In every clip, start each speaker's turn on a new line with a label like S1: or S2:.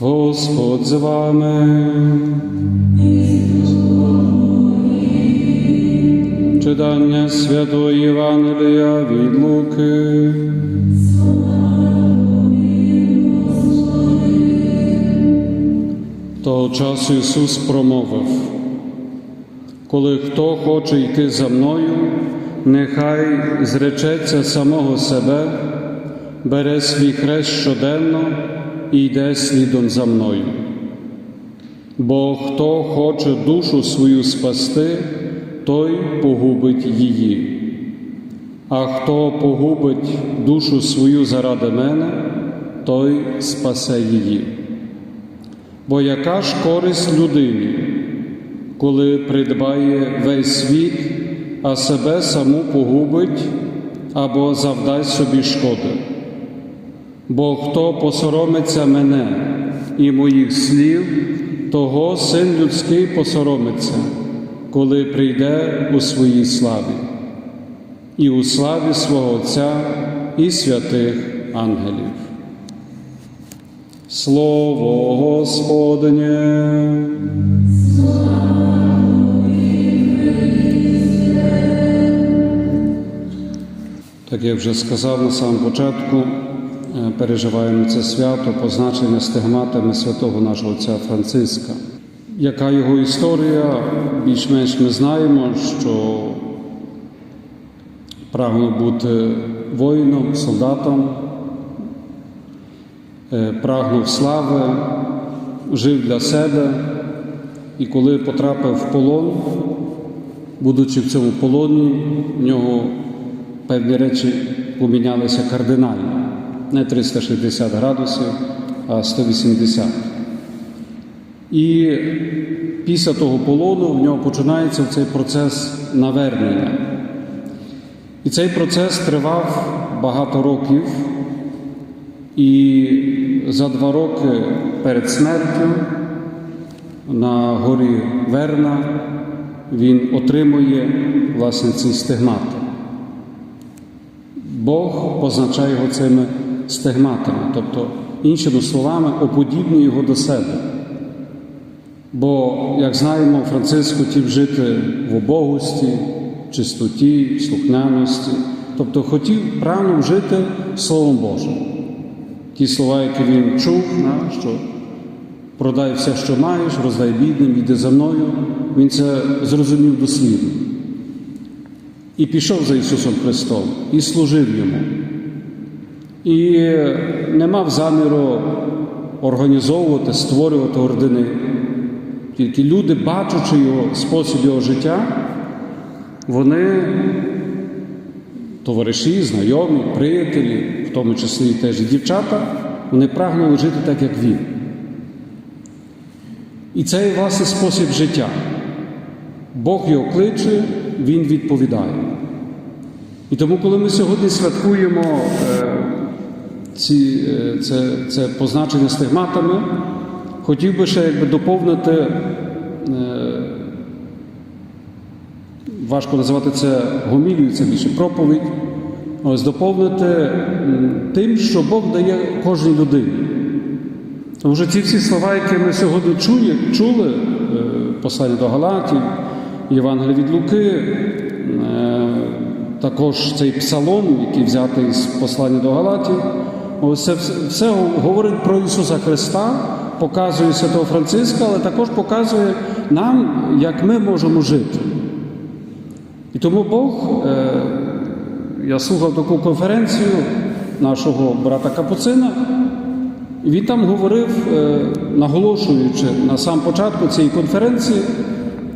S1: Господь з вами. Читання Святого Євангелія від Луки. Того часу Ісус промовив, коли хто хоче йти за мною, нехай зречеться самого себе, бере свій хрест щоденно і йде слідом за мною. Бо хто хоче душу свою спасти, той погубить її. А хто погубить душу свою заради мене, той спасе її. Бо яка ж користь людині, коли придбає весь світ, а себе саму погубить або завдасть собі шкоди? Бо хто посоромиться мене і моїх слів, того син людський посоромиться, коли прийде у своїй славі, і у славі свого Отця і святих ангелів. Слово Господнє. Так як вже сказав на самому початку, переживаємо це свято, позначене стигматами святого нашого отця Франциска. Яка його історія, більш-менш ми знаємо, що прагнув бути воїном, солдатом, е, прагнув слави, жив для себе, і коли потрапив в полон, будучи в цьому полоні, в нього певні речі помінялися кардинально. Не 360 градусів, а 180. І після того полону в нього починається цей процес навернення. І цей процес тривав багато років, і за два роки перед смертю на горі Верна він отримує власне ці стигмати. Бог позначає його цими стигматами, тобто, іншими словами, оподібнює його до себе. Бо, як знаємо, Франциск хотів жити в обогості, чистоті, слухняності, тобто хотів прагнув жити Словом Божим. Ті слова, які він чув, що продай все, що маєш, роздай бідним, іди за мною, він це зрозумів дослідно. І пішов за Ісусом Христом і служив йому. І не мав заміру організовувати, створювати ордени. Тільки люди, бачачи його спосіб його життя, вони, товариші, знайомі, приятелі, в тому числі і теж дівчата, вони прагнули жити так, як він. І це є власне спосіб життя. Бог його кличе, він відповідає. І тому, коли ми сьогодні святкуємо е, ці, е, це, це позначення стигматами, хотів би ще якби доповнити, е, важко називати це гомілію, це більше проповідь, ось доповнити тим, що Бог дає кожній людині. Тому що ці всі слова, які ми сьогодні чує, чули, е, послання до Галатів, Євангелія від Луки, також цей псалом, який взятий з послання до Галатів, це все, говорить про Ісуса Христа, показує Святого Франциска, але також показує нам, як ми можемо жити. І тому Бог, е, я слухав таку конференцію нашого брата Капуцина, і він там говорив, е, наголошуючи на сам початку цієї конференції,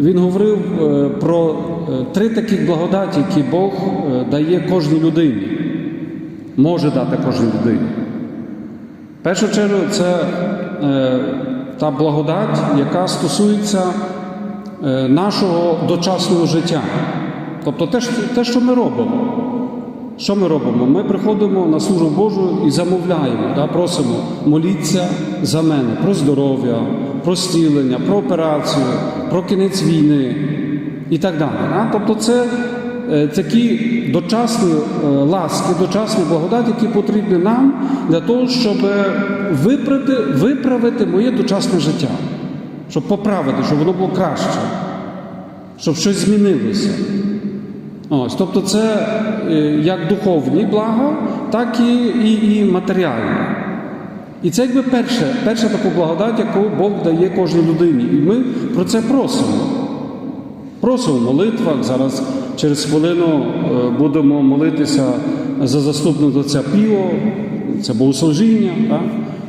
S1: він говорив е, про три таких благодаті, які Бог дає кожній людині, може дати кожній людині. В першу чергу, це е, та благодать, яка стосується е, нашого дочасного життя. Тобто те, те, що ми робимо. Що ми робимо? Ми приходимо на службу Божу і замовляємо, да, просимо моліться за мене про здоров'я, про зцілення, про операцію, про кінець війни і так далі. Да? Тобто це такі дочасні е, ласки, дочасні благодаті, які потрібні нам для того, щоб виправити, виправити моє дочасне життя, щоб поправити, щоб воно було краще, щоб щось змінилося. Ось, тобто це е, як духовні блага, так і, і, і матеріальні. І це якби перше, перша така благодать, яку Бог дає кожній людині. І ми про це просимо. Просимо в молитвах. Зараз через хвилину е, будемо молитися за заступник отця Піо, це богослужіння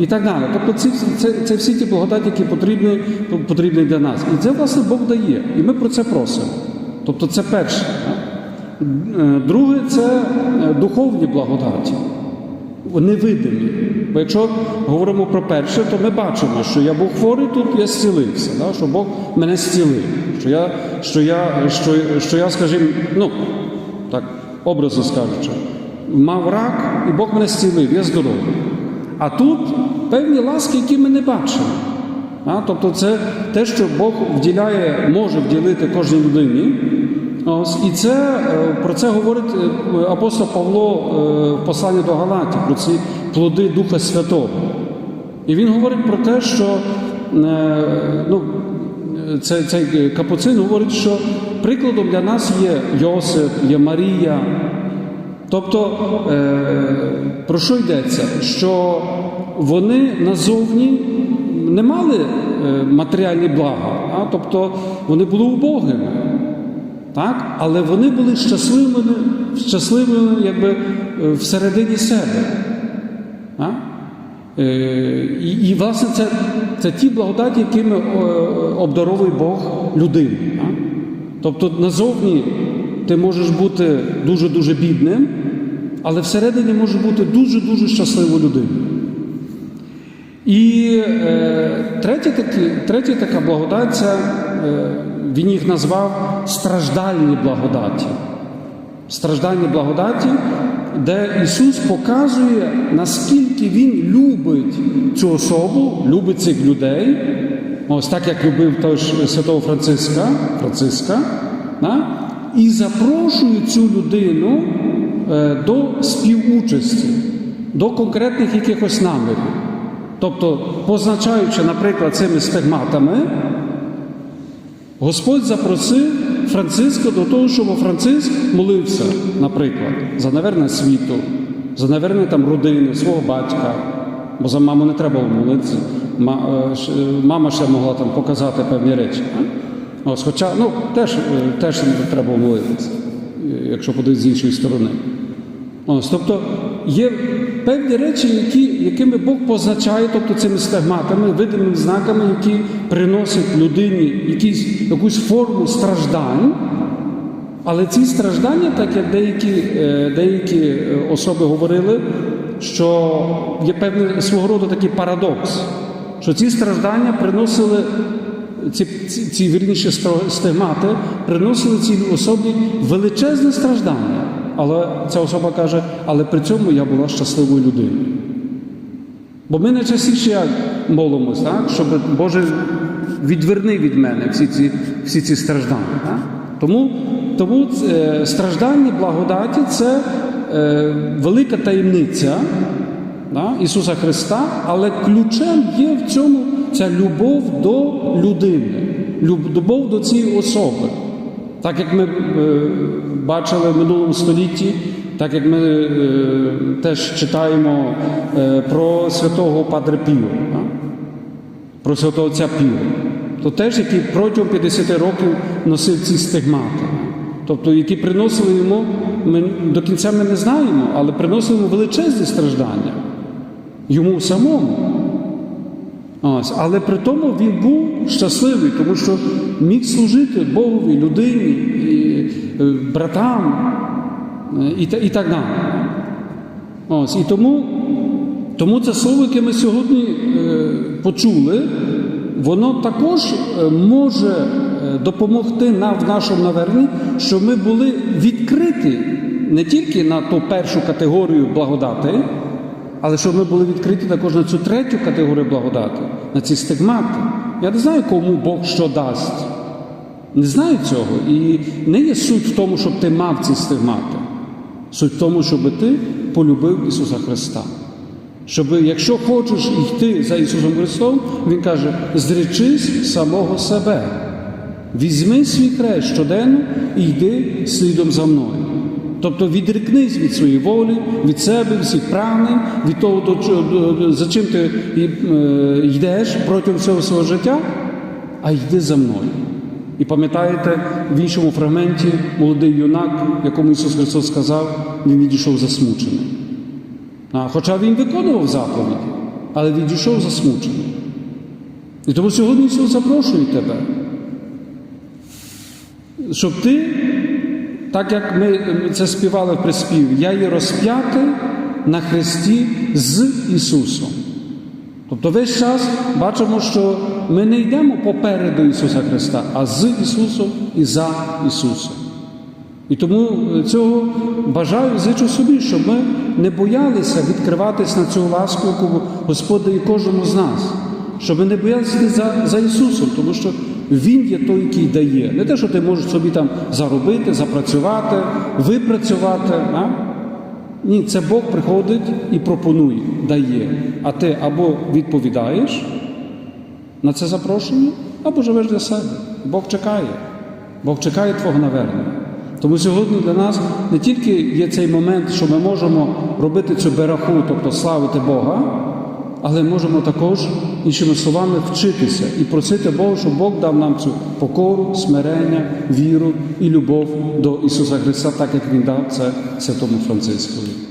S1: і так далі. Тобто ці, це, це всі ті благодаті, які потрібні, потрібні для нас. І це, власне, Бог дає. І ми про це просимо. Тобто це перше. Е, Друге це е, духовні благодаті, невидимі. Бо якщо говоримо про перше, то ми бачимо, що я був хворий тут, я зцілився, да? що Бог мене зцілив, що я, що я, що, що я скажімо, ну, так, образно скажучи, мав рак, і Бог мене зцілив, я здоровий. А тут певні ласки, які ми не бачимо. А, тобто це те, що Бог вділяє, може вділити кожній людині. Ось, і це, е, про це говорить е, апостол Павло е, в посланні до Галатів, про ці плоди Духа Святого. І він говорить про те, що е, ну, це, цей капуцин говорить, що прикладом для нас є Йосип, є Марія. Тобто, е, про що йдеться? Що вони назовні не мали е, матеріальні блага, а? тобто вони були убогими. Так? Але вони були щасливими, щасливими якби, всередині себе. Так? Е, І, і, власне, це, це ті благодаті, якими е, обдаровує Бог людину. Так? Тобто назовні ти можеш бути дуже-дуже бідним, але всередині можеш бути дуже-дуже щасливою людиною. І е, третя, такі, третя така благодать це е, він їх назвав страждальні благодаті. Страждальні благодаті, де Ісус показує, наскільки Він любить цю особу, любить цих людей. Ось так як любив той святого Франциска, Франциска, да? і запрошує цю людину е, до співучасті, до конкретних якихось намірів. Тобто, позначаючи, наприклад, цими стигматами, Господь запросив Франциска до того, щоб Франциск молився, наприклад, за наверне світу, за наверне там родини, свого батька, бо за маму не треба молитися. Мама ще могла там показати певні речі. Ось, Хоча ну, теж, теж треба молитися, якщо подивитися з іншої сторони. Ось, Тобто є певні речі, які, якими Бог позначає, тобто цими стигматами, видимими знаками, які приносять людині якісь, якусь форму страждань. Але ці страждання, так як деякі, е, деякі особи говорили, що є певний свого роду такий парадокс, що ці страждання приносили, ці, ці, ці вірніші стигмати приносили цій особі величезне страждання. Але ця особа каже, але при цьому я була щасливою людиною. Бо ми найчастіше як молимось, так? щоб Боже відверни від мене всі ці всі ці страждання. Так? Тому тому е, страждання благодаті це е, велика таємниця да? Ісуса Христа, але ключем є в цьому ця любов до людини, любов до цієї особи. Так як ми е, бачили в минулому столітті, так як ми е, теж читаємо е, про святого Падре Піо, да? про святого отця Піо, то теж який протягом 50 років носив ці стигмати, тобто які приносили йому, ми до кінця ми не знаємо, але приносили йому величезні страждання йому самому. Ось, Але при тому він був щасливий, тому що міг служити Богові, людині, і, братам і, і так далі. Ось, І тому тому це слово, яке ми сьогодні е, почули, воно також е, може е, допомогти нам в нашому наверненні, щоб ми були відкриті не тільки на ту першу категорію благодати. Але щоб ми були відкриті також на цю третю категорію благодати, на ці стигмати. Я не знаю, кому Бог що дасть. Не знаю цього. І не є суть в тому, щоб ти мав ці стигмати. Суть в тому, щоб ти полюбив Ісуса Христа. Щоб, якщо хочеш йти за Ісусом Христом, Він каже: зречись самого себе. Візьми свій хрест щоденно і йди слідом за мною. Тобто відрікнись від своєї волі, від себе, від всіх прагнень, від того, за чим ти е, йдеш протягом всього свого життя, а йди за мною. І пам'ятаєте, в іншому фрагменті молодий юнак, якому Ісус Христос сказав, він відійшов засмучений. А, Хоча він виконував заповіді, але відійшов засмучений. І тому сьогодні Ісус запрошує тебе, щоб ти, так як ми це співали в приспіві, я є розп'ятий на хресті з Ісусом. Тобто весь час бачимо, що ми не йдемо попереду Ісуса Христа, а з Ісусом і за Ісусом. І тому цього бажаю зичу собі, щоб ми не боялися відкриватись на цю ласку, яку Господь дає кожному з нас. Щоб ми не боялися за, за Ісусом, тому що Він є той, який дає. Не те, що ти можеш собі там заробити, запрацювати, випрацювати. А? Ні, це Бог приходить і пропонує, дає. А ти або відповідаєш на це запрошення, або живеш для себе. Бог чекає. Бог чекає Твого навернення. Тому сьогодні для нас не тільки є цей момент, що ми можемо робити цю бераху, тобто славити Бога, але можемо також, іншими словами, вчитися і просити Бога, щоб Бог дав нам цю покору, смирення, віру і любов до Ісуса Христа, так як Він дав це святому Францискові.